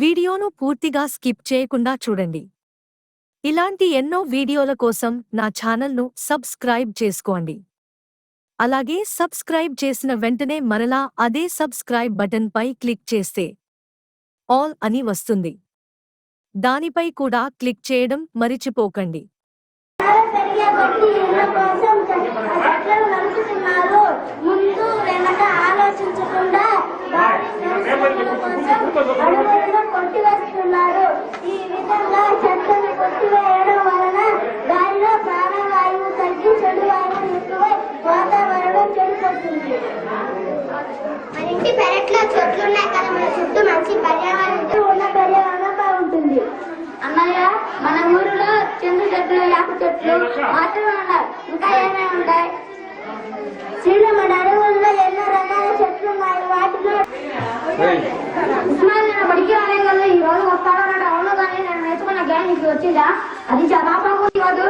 వీడియోను పూర్తిగా స్కిప్ చేయకుండా చూడండి. ఇలాంటి ఎన్నో వీడియోల కోసం నా ఛానల్ను సబ్స్క్రైబ్ చేసుకోండి. అలాగే సబ్స్క్రైబ్ చేసిన వెంటనే మరలా అదే సబ్స్క్రైబ్ బటన్ పై క్లిక్ చేస్తే ఆల్ అని వస్తుంది. దానిపై కూడా క్లిక్ చేయడం మరిచిపోకండి. ముందు వెనక ఆలోచించకుండా అడవులను కొట్టివేస్తున్నారు. ఈ విధంగా చెట్లను కొట్టివేయడం వలన గాలిలో ప్రాణవాయువు తగ్గి చెడు వాయువు ఎక్కువై వాతావరణం చెడిపోతుంది మన ఇంటి పెరట్లో చెట్లు ఉన్నాయి కదా మన చుట్టూ మంచి పర్యావరణం ఉన్న పర్యావరణం బాగుంటుంది. అన్నయ్య మన ఊరిలో చెండు చెట్లు యాప చెట్లు మాత్రమే ఉన్నాయి ఇంకా ఏమేమి ఉంటాయి? సీను మన అడవుల్లో ఎన్నో రకాల చెట్లు ఉన్నాయి. వాటిలో ఉస్మాన్ నేను బడికి రాలే కదా ఈ రోజు వస్తాడన్నాడు అవును కానీ నేను నేర్చుకున్న జ్ఞానం నీకు వచ్చిందా? అది బాగుంది కాదు.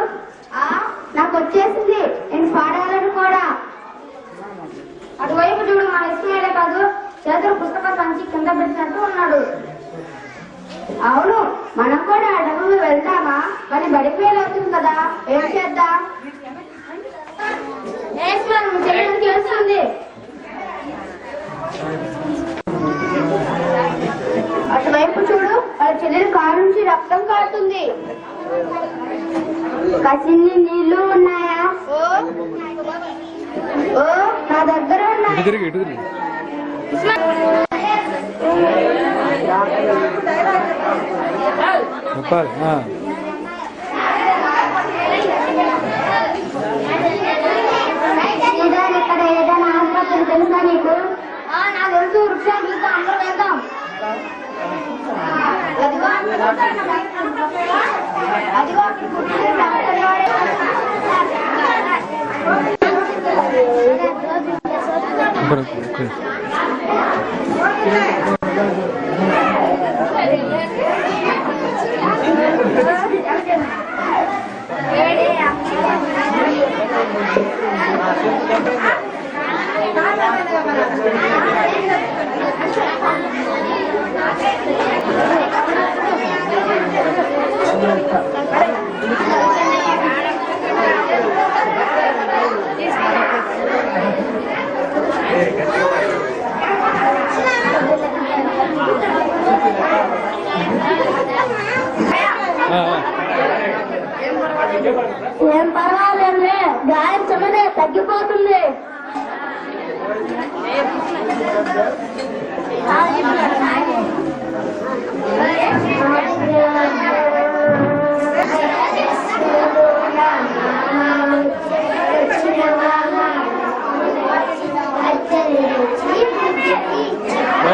నాకు వచ్చేసింది. నేను పాడగలను కూడా. అటువైపు చూడు మన ఇస్మాయిలే కాదు చేతులు పుస్తకం సంచి కింద పెట్టినట్టు ఉన్నాడు. అవును మనం కూడా అడవులు వెళ్దామా మరి బడి ఫెయిల్ అవుతుంది కదా. ఏం చేద్దాం? అటువైపు చూడు వాళ్ళ చెల్లెలు కారు నుంచి రక్తం కారుతుంది. కసిన్ని నీళ్ళు ఉన్నాయా? ఓ నా దగ్గర ఉన్నాయి? చెప్పాలి ఆసుపత్రి తెలుసా నీకు నాకు తెలుసు వృక్షాలు చూస్తే అందరూ వెళ్దాం అదిగో అదిగో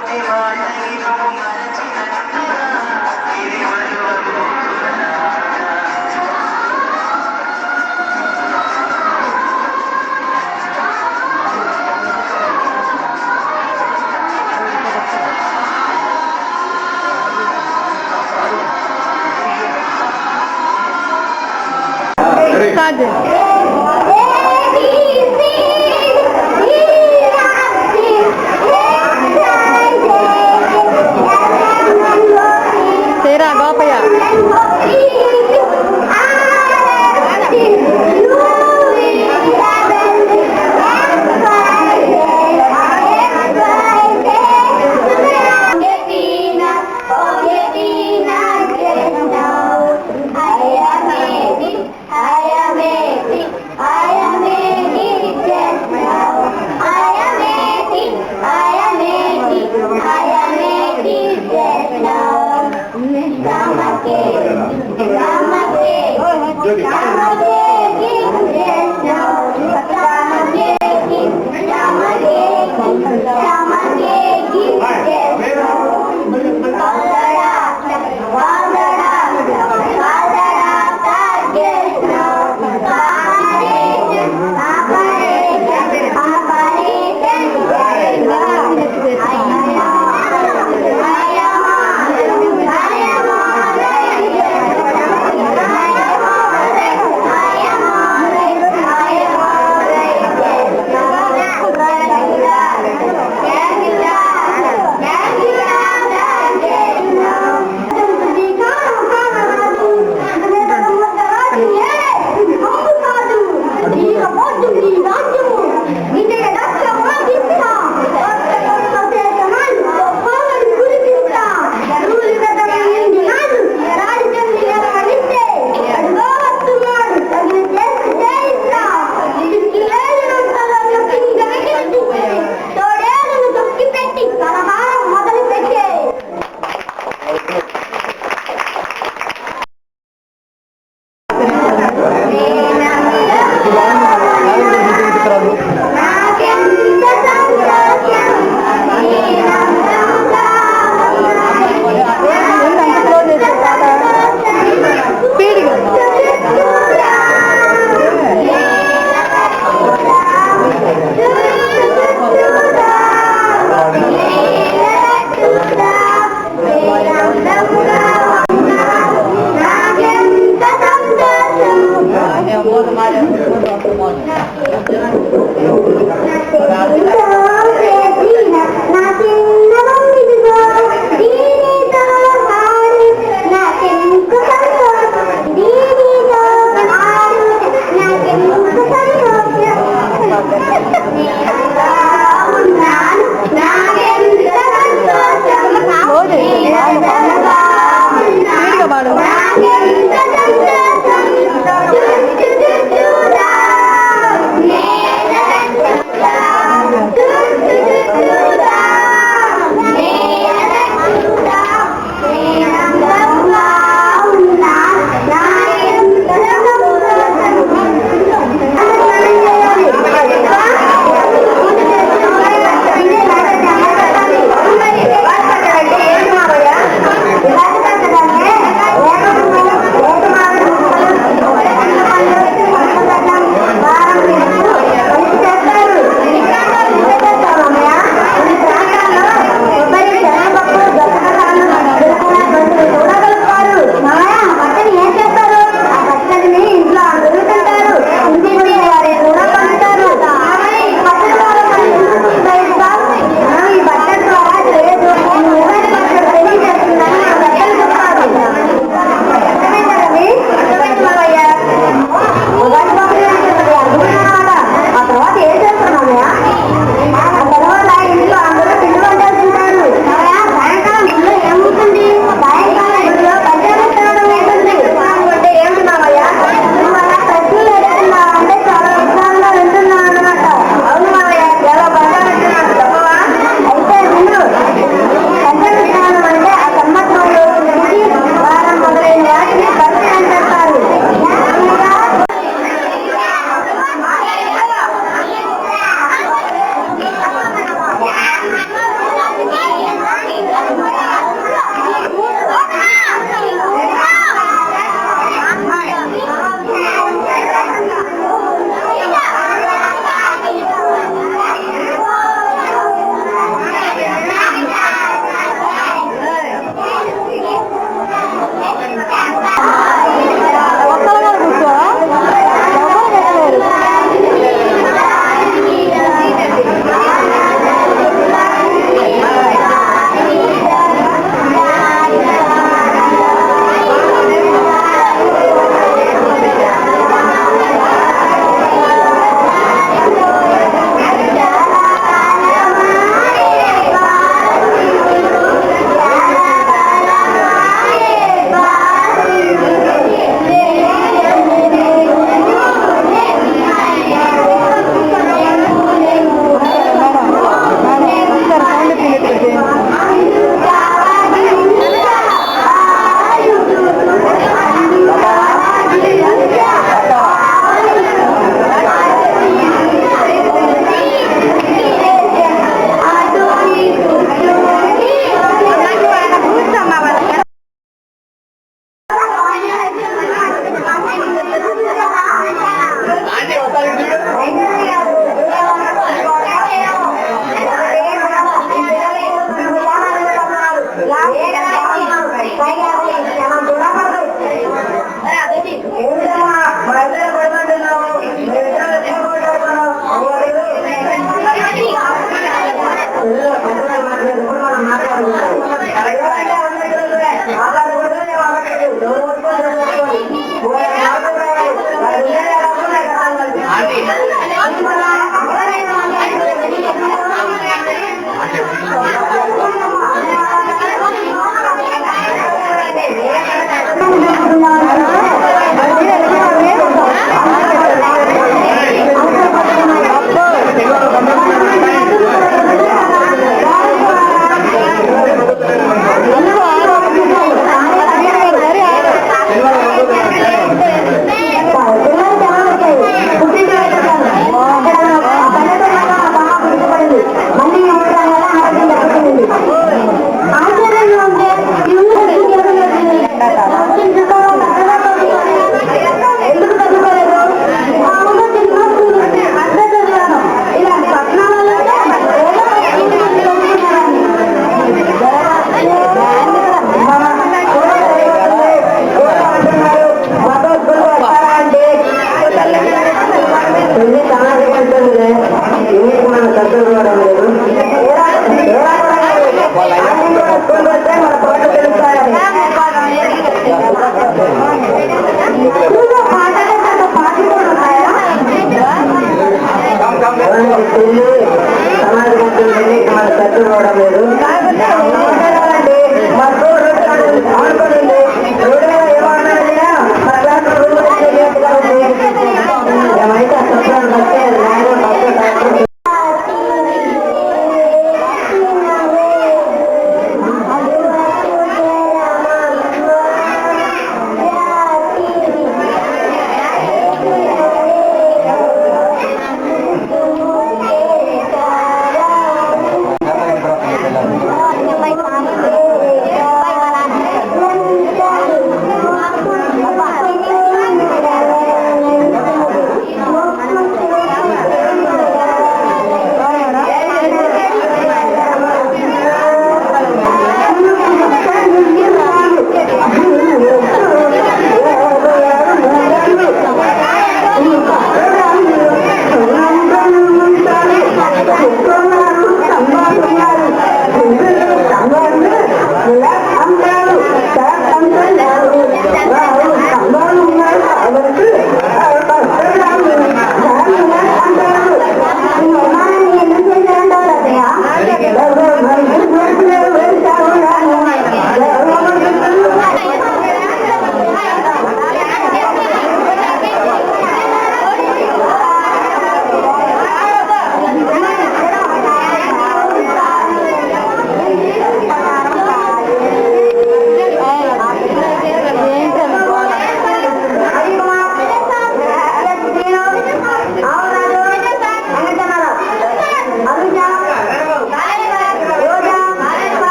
Fatima Come on, get it.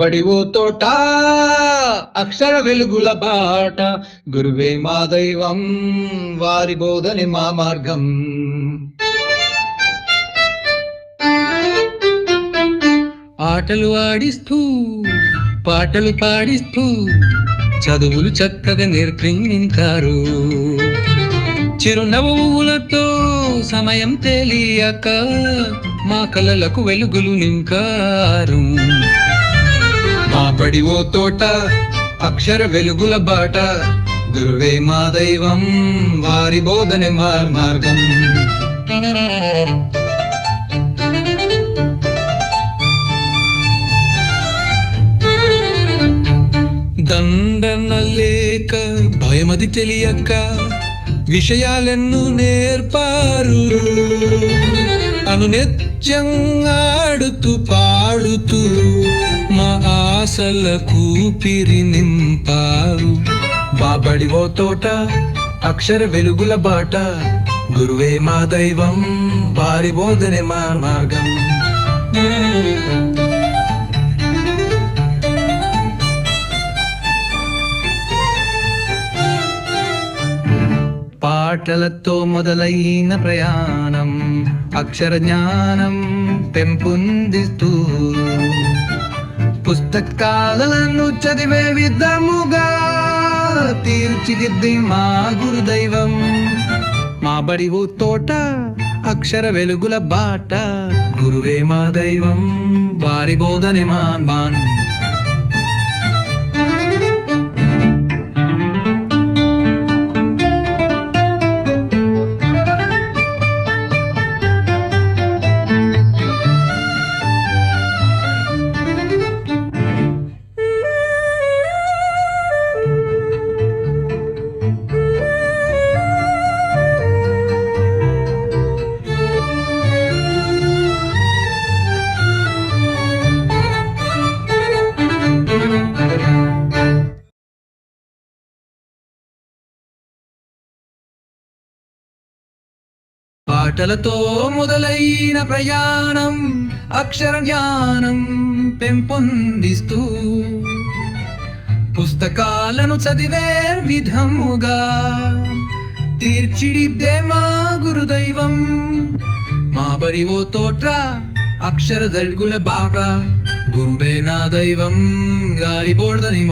మా ఓ తోట అక్షర వెలుగుల బాట. గురువే మా దైవం వారి బోధని మా మార్గం. ఆటలు ఆడిస్తూ పాటలు పాడిస్తూ చదువులు చక్కగా నేర్పించారు. చిరునవ్వులతో సమయం తెలియక మా కలలకు వెలుగులు నింకారు. మా బడి ఓ తోట అక్షర వెలుగుల బాట గురువే మా దైవం వారి బోధనే మా మార్గం దండన లేక భయమది తెలియక విషయాలెన్ను నేర్పారు అనునిత్యం ఆడుతూ పాడుతూ మా ఆశలకు పిరి నింపారు. బాబడి ఓ తోట అక్షర వెలుగుల బాట గురువే మా దైవం వారి బోధనే మా మార్గం. పాటలతో మొదలైన ప్రయాణం అక్షర జ్ఞానం పెంపొందిస్తూ పుస్తకాలను చదివే విధముగా తీర్చిదిద్ది మా గురుదైవం. మా బడి ఓ తోట అక్షర వెలుగుల బాట. గురువే మా దైవం వారి బోధని మా బాన్ పాటలతో మొదలైన ప్రయాణం అక్షర జ్ఞానం పెంపొందిస్తూ పుస్తకాలను చదివే విధముగా తీర్చిడిద్దే మా గురుదైవం. మా బరి ఓ తోట అక్షర దడుగుల బాట. గురువే నా దైవం గాలి బోర్దని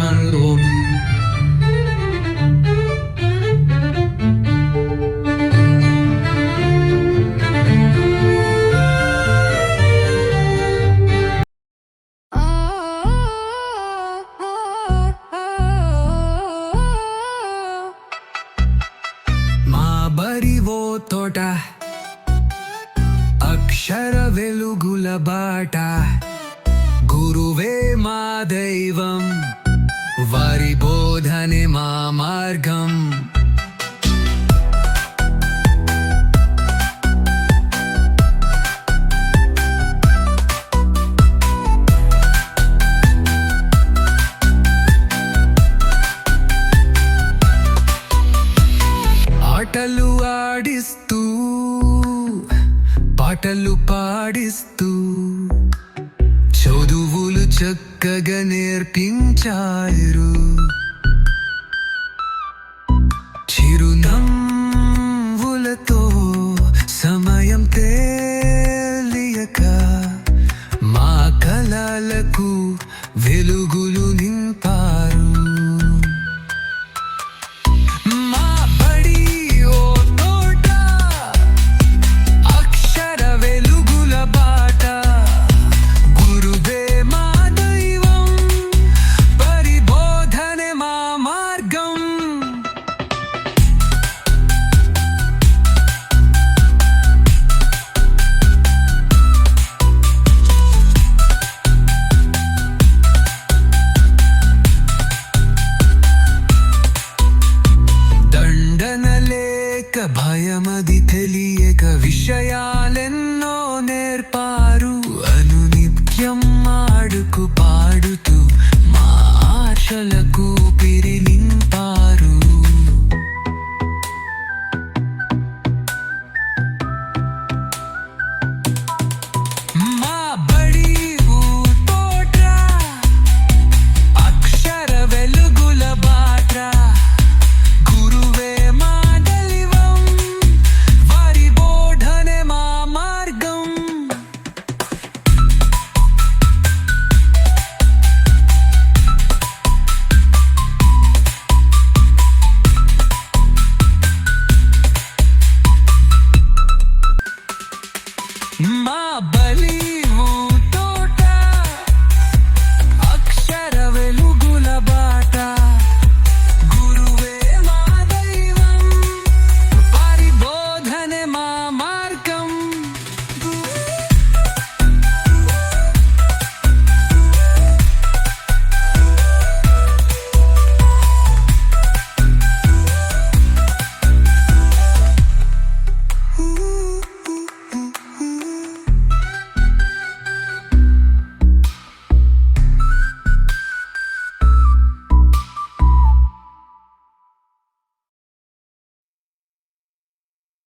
ఆడిస్తూ పాటలు పాడిస్తూ చదువులు చక్కగా నేర్పించారు. చిరునమ్మ